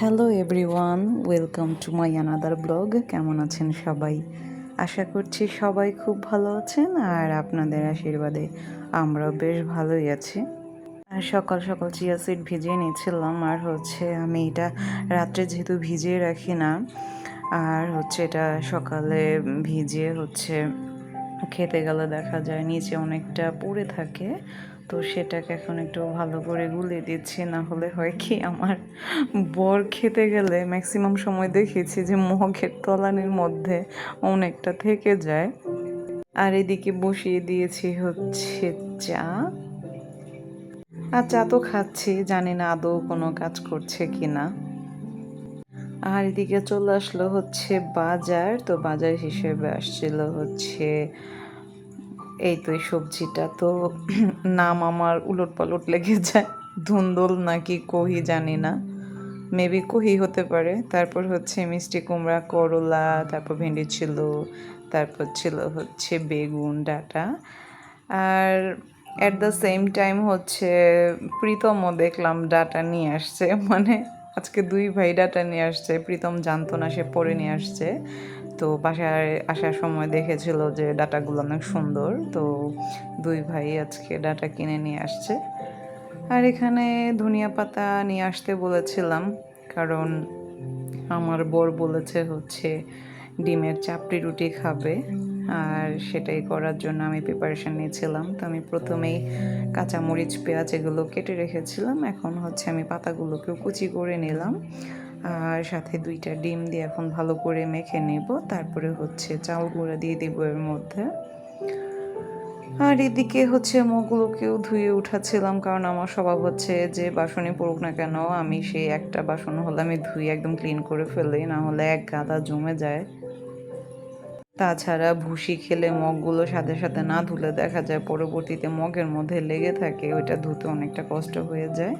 Hello everyone welcome to my another blog কেমন আছেন সবাই? আশা করছি সবাই খুব ভালো আছেন আর আপনাদের আশীর্বাদে আমরাও বেশ ভালোই আছি। আর সকাল সকাল চিয়া সিড ভিজিয়ে নিয়েছিলাম। আর হচ্ছে আমি এটা রাত্রে যেহেতু ভিজিয়ে রাখি না, আর হচ্ছে এটা সকালে ভিজিয়ে হচ্ছে খেতে গেলে দেখা যায় নিচে অনেকটা পড়ে থাকে। তো সেটাকে এখন একটু ভালো করে গুলিয়ে দিচ্ছি, না হলে হয় কি আমার বর খেতে গেলে ম্যাক্সিমাম সময় দেখেছি যে মগের তলানির মধ্যে অনেকটা থেকে যায়। আর এদিকে বসিয়ে দিয়েছি হচ্ছে চা। আর চা তো খাচ্ছি, জানি না আদৌ কোনো কাজ করছে কি না আর এদিকে চলে আসলো হচ্ছে বাজার, তো বাজার হিসেবে আসছিল হচ্ছে এই তো এই সবজিটা। তো নাম আমার উলট পালট লেগে যায়। ধুন্দল নাকি কহি জানি না। মেবি কহি হতে পারে। তারপর হচ্ছে মিষ্টি কুমড়া, করলা, তারপর ভেন্ডি ছিল, তারপর ছিল হচ্ছে বেগুন, ডাটা। আর অ্যাট দ্য সেম টাইম হচ্ছে প্রীতমও দেখলাম ডাটা নিয়ে আসছে। মানে আজকে দুই ভাই ডাটা নিয়ে আসছে। প্রীতম জানতো না, সে পরে নিয়ে আসছে। তো বাসায় আসার সময় দেখেছিল যে ডাটাগুলো অনেক সুন্দর। তো দুই ভাই আজকে ডাটা কিনে নিয়ে আসছে। আর এখানে ধনিয়া পাতা নিয়ে আসতে বলেছিলাম, কারণ আমার বর বলেছে হচ্ছে ডিমের চাপড়ি রুটি খাবে, আর সেটাই করার জন্য আমি প্রিপারেশান নিয়েছিলাম। তো আমি প্রথমেই কাঁচামরিচ, পেঁয়াজ এগুলো কেটে রেখেছিলাম। এখন হচ্ছে আমি পাতাগুলোকেও কুচি করে নিলাম। আর সাথে দুইটা ডিম দিয়ে এখন ভালো করে মেখে নেব। তারপরে হচ্ছে চাল গুঁড়া দিয়ে দিব এর মধ্যে। আর এদিকে হচ্ছে মুখগুলোকেও ধুয়ে উঠাচ্ছিলাম কারণ আমার স্বভাব হচ্ছে যে বাসনে পড়ুক না কেন, আমি সেই একটা বাসন হলে আমি ধুয়ে একদম ক্লিন করে ফেলি, না হলে এক গাদা জমে যায়। তাছাড়া ভুসি খেলে মগগুলো সাথে সাথে না ধুলে দেখা যায়, পরবর্তীতে মগের মধ্যে লেগে থাকে, ওইটা ধুতে অনেকটা কষ্ট হয়ে যায়।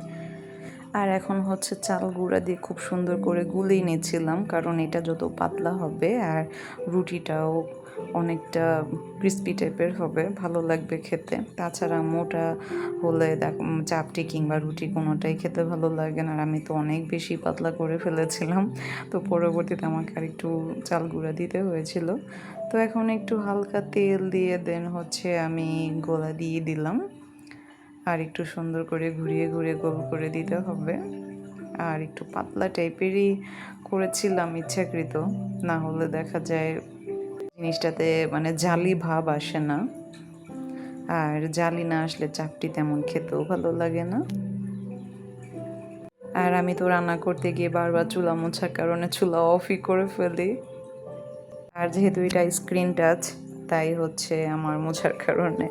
আর এখন হচ্ছে চাল গুঁড়া দিয়ে খুব সুন্দর করে গুলিয়ে নিয়েছিলাম, কারণ এটা যত পাতলা হবে আর রুটিটাও অনেকটা ক্রিস্পি টাইপের হবে, ভালো লাগবে খেতে। তাছাড়া মোটা হলে দেখ চাপটি কিংবা রুটি কোনোটাই খেতে ভালো লাগে না, আর আমি তো অনেক বেশি পাতলা করে ফেলেছিলাম। তো পরবর্তীতে আমাকে আর একটু চাল গুঁড়া দিতে হয়েছিল। তো এখন একটু হালকা তেল দিয়ে দেন হচ্ছে আমি গোলা দিয়ে দিলাম। আর একটু সুন্দর করে ঘুরিয়ে ঘুরিয়ে গোল করে দিতে হবে। আর একটু পাতলা টাইপেরই করেছিলাম ইচ্ছাকৃত, না হলে দেখা যায় জিনিসটাতে মানে জালি ভাব আসে না। আর জালি না আসলে চাপটি তেমন খেতেও ভালো লাগে না। আর আমি তো রান্না করতে গিয়ে বারবার চুলা মোছার কারণে চুলা অফই করে ফেলি। আর যেহেতু এটা স্ক্রিন টাচ, তাই হচ্ছে আমার মোছার কারণে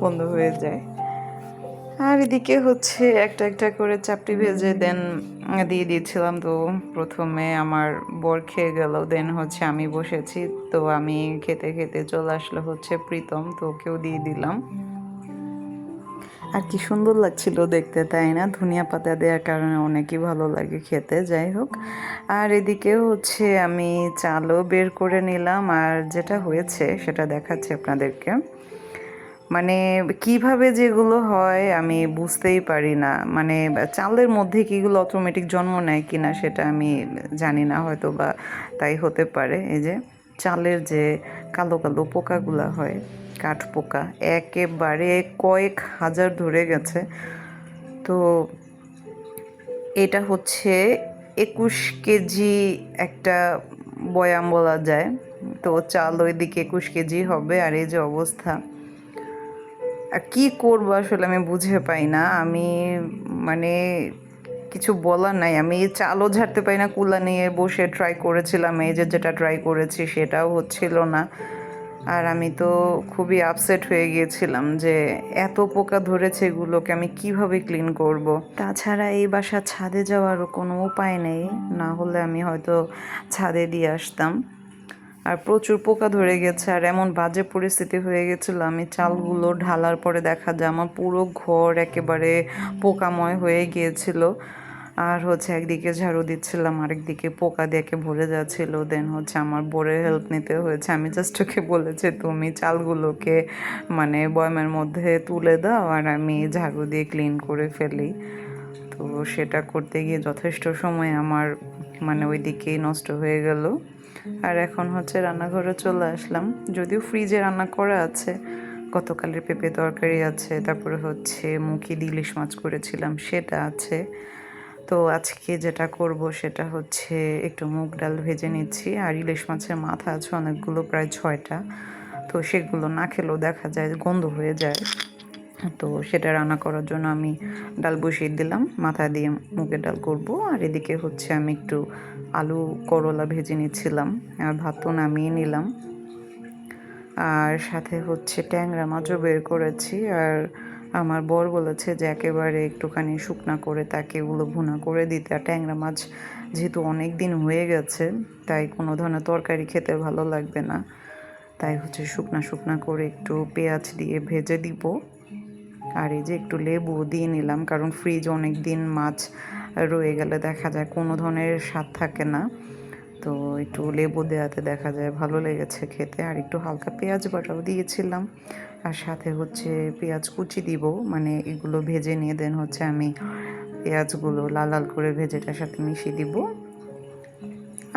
বন্ধ হয়ে যায়। আর এদিকে হচ্ছে একটা একটা করে চাপটি ভেজে দেন, দিয়ে দিয়েছিলাম। তো প্রথমে আমার বর খেয়ে গেল দেন হচ্ছে আমি বসেছি। তো আমি খেতে খেতে চলে আসলো হচ্ছে প্রীতম, তো ওকেও দিয়ে দিলাম। আর কি সুন্দর লাগছিল দেখতে, তাই না? ধনিয়া পাতা দেওয়ার কারণে অনেকই ভালো লাগে খেতে, যাই হোক। আর এদিকে হচ্ছে আমি চালও বের করে নিলাম, আর যেটা হয়েছে সেটা দেখাচ্ছি আপনাদেরকে। মানে কীভাবে যেগুলো হয় আমি বুঝতেই পারি না। মানে চালের মধ্যে কিগুলো অটোমেটিক জন্ম নেয় কি না সেটা আমি জানি না হয়তো বা তাই হতে পারে। এই যে চালের যে কালো কালো পোকাগুলো হয়, কাঠ পোকা, একেবারে কয়েক হাজার ধরে গেছে। তো এটা হচ্ছে একুশ কেজি একটা বয়াম বলা যায়। তো চাল ওইদিকে একুশ কেজি হবে আর এই যে অবস্থা। আর কী করব আসলে আমি বুঝে পাই না। আমি মানে কিছু বলার নাই। আমি চালও ঝাড়তে পাই না, কুলা নিয়ে বসে ট্রাই করেছিলাম, এই যে যেটা ট্রাই করেছি সেটাও হচ্ছিল না। আর আমি তো খুবই আপসেট হয়ে গিয়েছিলাম যে এত পোকা ধরেছে এগুলোকে আমি কীভাবে ক্লিন করব। তাছাড়া এই বাসা ছাদে যাওয়ারও কোনো উপায় নেই। না হলে আমি হয়তো ছাদে দিয়ে আসতাম। আর প্রচুর পোকা ধরে গেছে আর এমন বাজে পরিস্থিতি হয়ে গেছিল। আমি চালগুলো ঢালার পরে দেখা যায় আমার পুরো ঘর একেবারে পোকাময় হয়ে গিয়েছিল। আর হচ্ছে একদিকে ঝাড়ু দিচ্ছিলাম আরেকদিকে পোকা দিয়ে ভরে যাচ্ছিল। দেন হচ্ছে আমার বোরের হেল্প নিতে হয়েছে। আমি জাস্ট ওকে বলেছি তুমি চালগুলোকে মানে বয়মের মধ্যে তুলে দাও আর আমি ঝাড়ু দিয়ে ক্লিন করে ফেলি। তো সেটা করতে গিয়ে যথেষ্ট সময় আমার মানে ওইদিকে নষ্ট হয়ে গেল। আর এখন হচ্ছে রান্নাঘরে চলে আসলাম। যদিও ফ্রিজে রান্না করা আছে, গতকালের পেঁপে তরকারি আছে, তারপরে হচ্ছে মুখি ইলিশ মাছ করেছিলাম, সেটা আছে। তো আজকে যেটা করব সেটা হচ্ছে একটু মুগ ডাল ভেজে নিচ্ছি, আর ইলিশ মাছের মাথা আছে অনেকগুলো, প্রায় ছয়টা। তো সেগুলো না খেলেও দেখা যায়, গন্ধ হয়ে যায়। তো সেটা রান্না করার জন্য আমি ডাল বসিয়ে দিলাম। মাথা দিয়ে মুগের ডাল করব। আর এদিকে হচ্ছে আমি একটু আলু করলা ভেজে নিচ্ছিলাম আর ভাতও নামিয়ে নিলাম। আর সাথে হচ্ছে ট্যাংরা মাছও বের করেছি। আর আমার বর বলেছে যে একেবারে একটুখানি শুকনা করে তাকে ওগুলো ভুনা করে দিতে। আর ট্যাংরা মাছ যেহেতু অনেক দিন হয়ে গেছে, তাই কোনো ধরনের তরকারি খেতে ভালো লাগবে না। তাই হচ্ছে শুকনা শুকনা করে একটু পেঁয়াজ দিয়ে ভেজে দিব। আর এই যে একটু লেবু দিয়ে নিলাম, কারণ ফ্রিজ অনেক দিন মাছ রয়ে গেলে দেখা যায় কোনো ধরনের স্বাদ থাকে না। তো একটু লেবু দেওয়াতে দেখা যায় ভালো লেগেছে খেতে। আর একটু হালকা পেঁয়াজ বাটাও দিয়েছিলাম। আর সাথে হচ্ছে পেঁয়াজ কুচি দিব মানে এগুলো ভেজে নিয়ে দেন হচ্ছে আমি পেঁয়াজগুলো লাল লাল করে ভেজেটার সাথে মিশিয়ে দিব।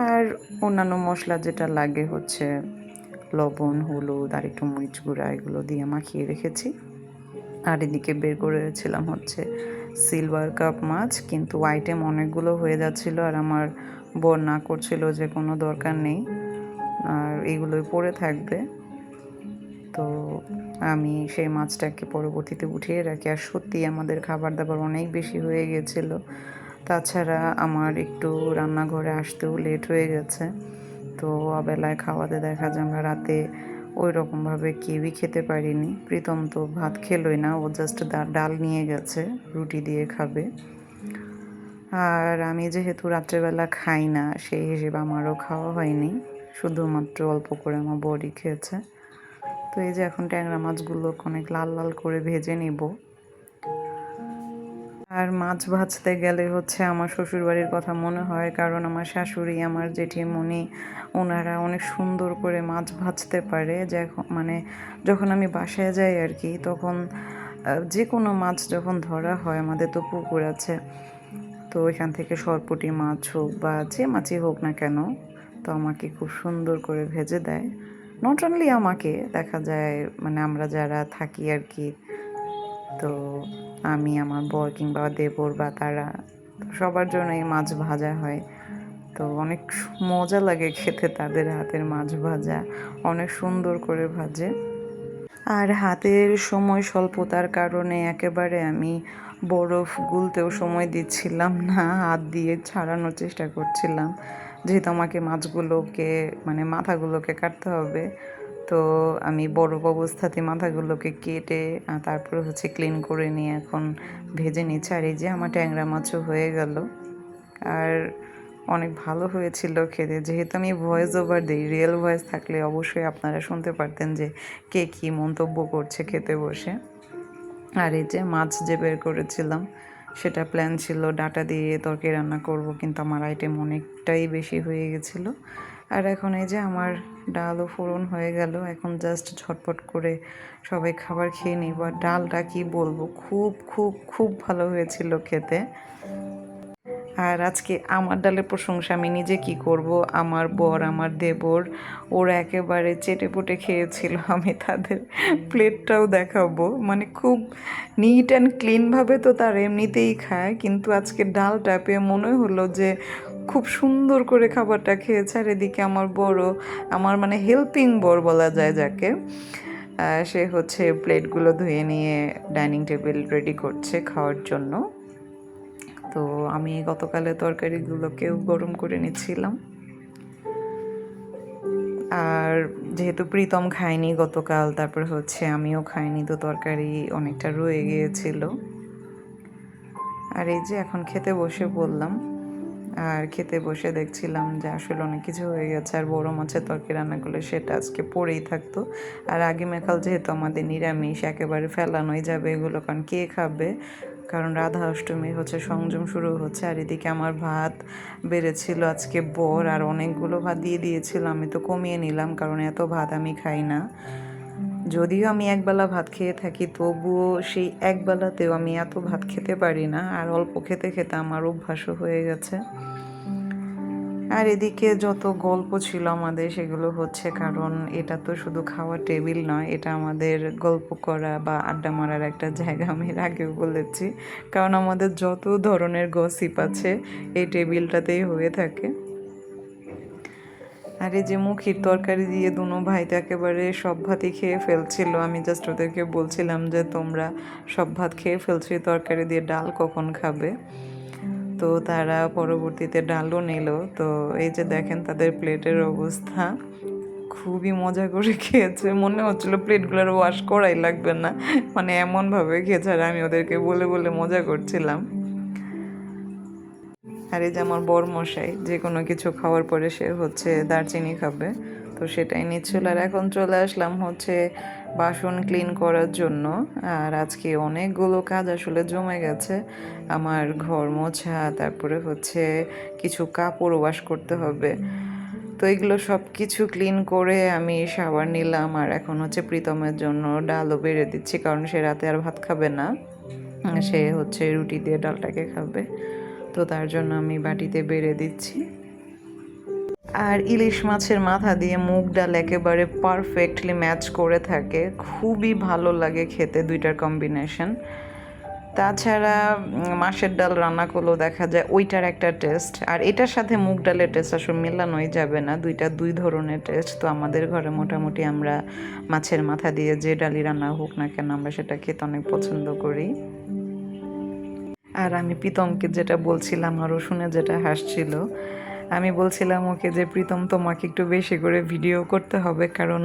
আর অন্যান্য মশলা যেটা লাগে হচ্ছে লবণ, হলুদ আর একটু মরিচ গুঁড়া এগুলো দিয়ে মাখিয়ে রেখেছি। আর এদিকে বের করেছিলাম হচ্ছে সিলভার কাপ মাছ, কিন্তু আইটেম অনেকগুলো হয়ে যাচ্ছিল আর আমার বর না করছিল যে কোনো দরকার নেই। আর এগুলোই পড়ে থাকবে। তো আমি সেই মাছটাকে পরবর্তীতে উঠিয়ে রাখি। আর সত্যি আমাদের খাবার দাবার অনেক বেশি হয়ে গেছিল। তাছাড়া আমার একটু রান্নাঘরে আসতেও লেট হয়ে গেছে। তো অবেলায় খাওয়াতে দেখা যায় আমরা রাতে ওই রকমভাবে কেউই খেতে পারিনি। প্রীতম তো ভাত খেলোই না, ও জাস্ট ডাল নিয়ে গেছে, রুটি দিয়ে খাবে। আর আমি যেহেতু রাত্রেবেলা খাই না, সেই হিসেবে আমারও খাওয়া হয়নি। শুধুমাত্র অল্প করে আমার বডি খেয়েছে। তো এই যে এখন ট্যাংরা মাছগুলো অনেক লাল লাল করে ভেজে নিব। আর মাছ ভাজতে গেলে হচ্ছে আমার শ্বশুরবাড়ির কথা মনে হয়, কারণ আমার শাশুড়ি, আমার জেঠিমণি, ওনারা অনেক সুন্দর করে মাছ ভাজতে পারে। মানে যখন আমি বাসায় যাই আর কি, তখন যে কোনো মাছ যখন ধরা হয়, আমাদের তো পুকুর আছে, তো এখান থেকে সরপুটি মাছ হোক বা যে মাছই হোক না কেন, তো আমাকে খুব সুন্দর করে ভেজে দেয়। নট অনলি আমাকে, দেখা যায় মানে আমরা যারা থাকি আর কি তো আমি, আমার বর কিংবা দেবর বা তারা সবার জন্য এই মাছ ভাজা হয়। তো অনেক মজা লাগে খেতে তাদের হাতের মাছ ভাজা। অনেক সুন্দর করে ভাজে। আর হাতের সময় স্বল্পতার কারণে একেবারে আমি বরফ গুলতেও সময় দিচ্ছিলাম না, হাত দিয়ে ছাড়ানোর চেষ্টা করছিলাম। যেহেতু আমাকে মাছগুলোকে মানে মাথাগুলোকে কাটতে হবে। তো আমি বরফ অবস্থাতে মাথাগুলোকে কেটে তারপরে হচ্ছে ক্লিন করে নিয়ে এখন ভেজে নিচ্ছি। আর এই যে আমার ট্যাংরা মাছও হয়ে গেল। আর অনেক ভালো হয়েছিল খেতে। যেহেতু আমি ভয়েস ওভার দিই রিয়েল ভয়েস থাকলে অবশ্যই আপনারা শুনতে পারতেন যে কে কী মন্তব্য করছে খেতে বসে। আর এই যে মাছ যে বের করেছিলাম, সেটা প্ল্যান ছিল, ডাটা দিয়ে তরকারি রান্না করব, কিন্তু আমার আইটেম অনেকটাই বেশি হয়ে গেছিল। আর এখন এই যে আমার ডালও ফোড়ন হয়ে গেল, এখন জাস্ট ঝটপট করে সবাই খাবার খেয়ে নিই বা ডালটা কি বলব, খুব খুব খুব ভালো হয়েছিল খেতে। আর আজকে আমার ডালের প্রশংসা আমি নিজে কি করব, আমার বর, আমার দেবর, ওরা একেবারে চেটে পুটে খেয়েছিল, আমি তাদের প্লেটটাও দেখাবো। মানে খুব নিট অ্যান্ড ক্লিনভাবে তো তার এমনিতেই খায়, কিন্তু আজকে ডালটা পেয়ে মনে হলো যে খুব সুন্দর করে খাবারটা খেয়েছে। আর এদিকে আমার বড় আমার মানে হেল্পিং বর বলা যায় যাকে সে হচ্ছে প্লেটগুলো ধুয়ে নিয়ে ডাইনিং টেবিল রেডি করছে খাওয়ার জন্য। তো আমি গতকালের তরকারিগুলোকেও গরম করে নিচ্ছিলাম। আর যেহেতু প্রীতম খায়নি গতকাল তারপর হচ্ছে আমিও খাইনি তো তরকারি অনেকটা রয়ে গিয়েছিল। আর এই যে এখন খেতে বসে বললাম আর খেতে বসে দেখছিলাম যে আসলে অনেক কিছু হয়ে গেছে, আর বড় মাছের তরকারি রান্না করলে সেটা আজকে পড়েই থাকতো। আর আগে মেকাল যেহেতু আমাদের নিরামিষ, একেবারে ফেলানোই যাবে এগুলো, কারণ কে খাবে? কারণ রাধা অষ্টমী হচ্ছে সংযম শুরু হচ্ছে, আর এদিকে আমার ভাত বেড়েছিল আজকে বর, আর অনেকগুলো ভাত দিয়ে দিয়েছিল, আমি তো কমিয়ে নিলাম, কারণ এত ভাত আমি খাই না। যদিও আমি একবেলা ভাত খেয়ে থাকি, তবুও সেই একবেলাতেও আমি এত ভাত খেতে পারি না, আর অল্প খেতে খেতে আমার অভ্যাসও হয়ে গেছে। আর এদিকে যত গল্প ছিল আমাদের, সেগুলো হচ্ছে কারণ এটা তো শুধু খাওয়ার টেবিল নয়, এটা আমাদের গল্প করা বা আড্ডা মারার একটা জায়গা আমি আগেও বলেছি। কারণ আমাদের যত ধরনের গসিপ আছে, এই টেবিলটাতেই হয়ে থাকে। আর যে মুখির তরকারি দিয়ে দুনো ভাই একেবারে সব ভাতই খেয়ে ফেলছিল, আমি জাস্ট ওদেরকে বলছিলাম যে তোমরা সব ভাত খেয়ে ফেলছো তরকারি দিয়ে ডাল কখন খাবে? তো তারা পরবর্তীতে ডালও নিল, তো এই যে দেখেন তাদের প্লেটের অবস্থা, খুবই মজা করে খেয়েছে, মনে হচ্ছিল প্লেটগুলোর ওয়াশ করাই লাগবে না মানে এমনভাবে খেয়েছে, আর আমি ওদেরকে বলে বলে মজা করছিলাম। আর এই যে আমার বর মশাই যে কোনো কিছু খাওয়ার পরে সে হচ্ছে দারচিনি খাবে, তো সেটাই নিচ্ছিল। আর এখন চলে আসলাম হচ্ছে বাসন ক্লিন করার জন্য। আর আজকে অনেকগুলো কাজ আসলে জমে গেছে। আমার ঘর মোছা, তারপরে হচ্ছে কিছু কাপড় ওয়াশ করতে হবে। তো এগুলো সব কিছু ক্লিন করে আমি শাওয়ার নিলাম। আর এখন হচ্ছে প্রীতমের জন্য ডালও বেড়ে দিচ্ছি, কারণ সে রাতে আর ভাত খাবে না। সে হচ্ছে রুটি দিয়ে ডালটাকে খাবে। তো তার জন্য আমি বাটিতে বেড়ে দিচ্ছি। আর ইলিশ মাছের মাথা দিয়ে মুগ ডাল একেবারে পারফেক্টলি ম্যাচ করে থাকে। খুবই ভালো লাগে খেতে দুইটার কম্বিনেশন তাছাড়া মাছের ডাল রান্না করলেও দেখা যায় ওইটার একটা টেস্ট আর এটার সাথে মুগ ডালের টেস্ট আসলে মেলানোই যাবে না। দুইটা দুই ধরনের টেস্ট তো আমাদের ঘরে মোটামুটি আমরা মাছের মাথা দিয়ে যে ডালি রান্না হোক না কেন আমরা সেটা খেতে অনেক পছন্দ করি। আর আমি প্রীতমকে যেটা বলছিলাম আরও শুনে যেটা হাসছিল, আমি বলছিলাম ওকে যে, প্রীতম, তোমাকে একটু বেশি করে ভিডিও করতে হবে কারণ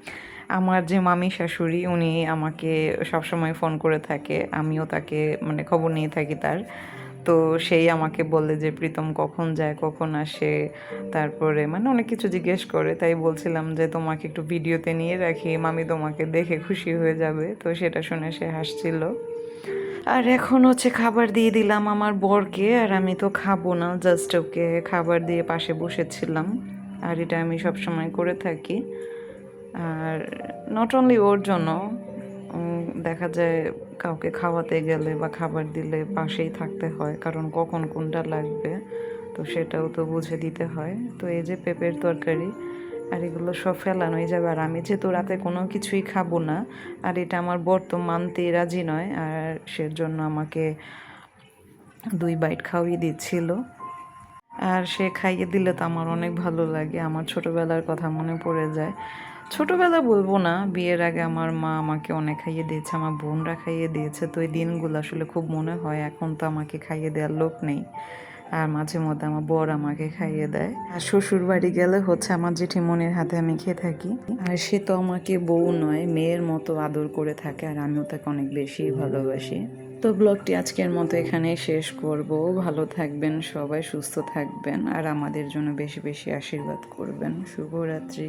আমার যে মামি শাশুড়ি, উনি আমাকে সবসময় ফোন করে থাকে। আমিও তাকে মানে খবর নিয়ে থাকি তার। তো সেই আমাকে বলে যে, প্রীতম কখন যায়, কখন আসে? তারপরে মানে অনেক কিছু জিজ্ঞেস করে। তাই বলছিলাম যে, তোমাকে একটু ভিডিওতে নিয়ে রাখি, মামি তোমাকে দেখে খুশি হয়ে যাবে। তো সেটা শুনে সে হাসছিল। আর এখন হচ্ছে খাবার দিয়ে দিলাম আমার বরকে, আর আমি তো খাব না জাস্ট ওকে খাবার দিয়ে পাশে বসেছিলাম। আর এটা আমি সব সময় করে থাকি। আর নট অনলি ওর জন্য দেখা যায় কাউকে খাওয়াতে গেলে বা খাবার দিলে পাশেই থাকতে হয়, কারণ কখন কোনটা লাগবে, তো সেটাও তো বুঝে দিতে হয়। তো এই যে পেঁপের তরকারি আর এগুলো সব ফেলানোই যাবে। আর আমি যেহেতু রাতে কোনো কিছুই খাব না, আর এটা আমার বর মানতে রাজি নয়, আর সেজন্য আমাকে দুই বাইট খাওয়িয়ে দিচ্ছিল। আর সে খাইয়ে দিলে তো আমার অনেক ভালো লাগে, আমার ছোটোবেলার কথা মনে পড়ে যায়। ছোটোবেলা বলব না, বিয়ের আগে আমার মা আমাকে অনেক খাইয়ে দিয়েছে, আমার বোনরা খাইয়ে দিয়েছে, তো এই দিনগুলো আসলে খুব মনে হয়, এখন তো আমাকে খাইয়ে দেওয়ার লোক নেই। আর মাঝে মধ্যে আমার বর আমাকে খাইয়ে দেয়। আর শ্বশুর বাড়ি গেলে হচ্ছে আমার জেঠিমনির হাতে আমি খেয়ে থাকি। আর সে তো আমাকে বউ নয়, মেয়ের মতো আদর করে থাকে আর আমিও তাকে অনেক বেশি ভালোবাসি। তো ব্লগটি আজকের মতো এখানে শেষ করব। ভালো থাকবেন সবাই, সুস্থ থাকবেন আর আমাদের জন্য বেশি বেশি আশীর্বাদ করবেন। শুভরাত্রি।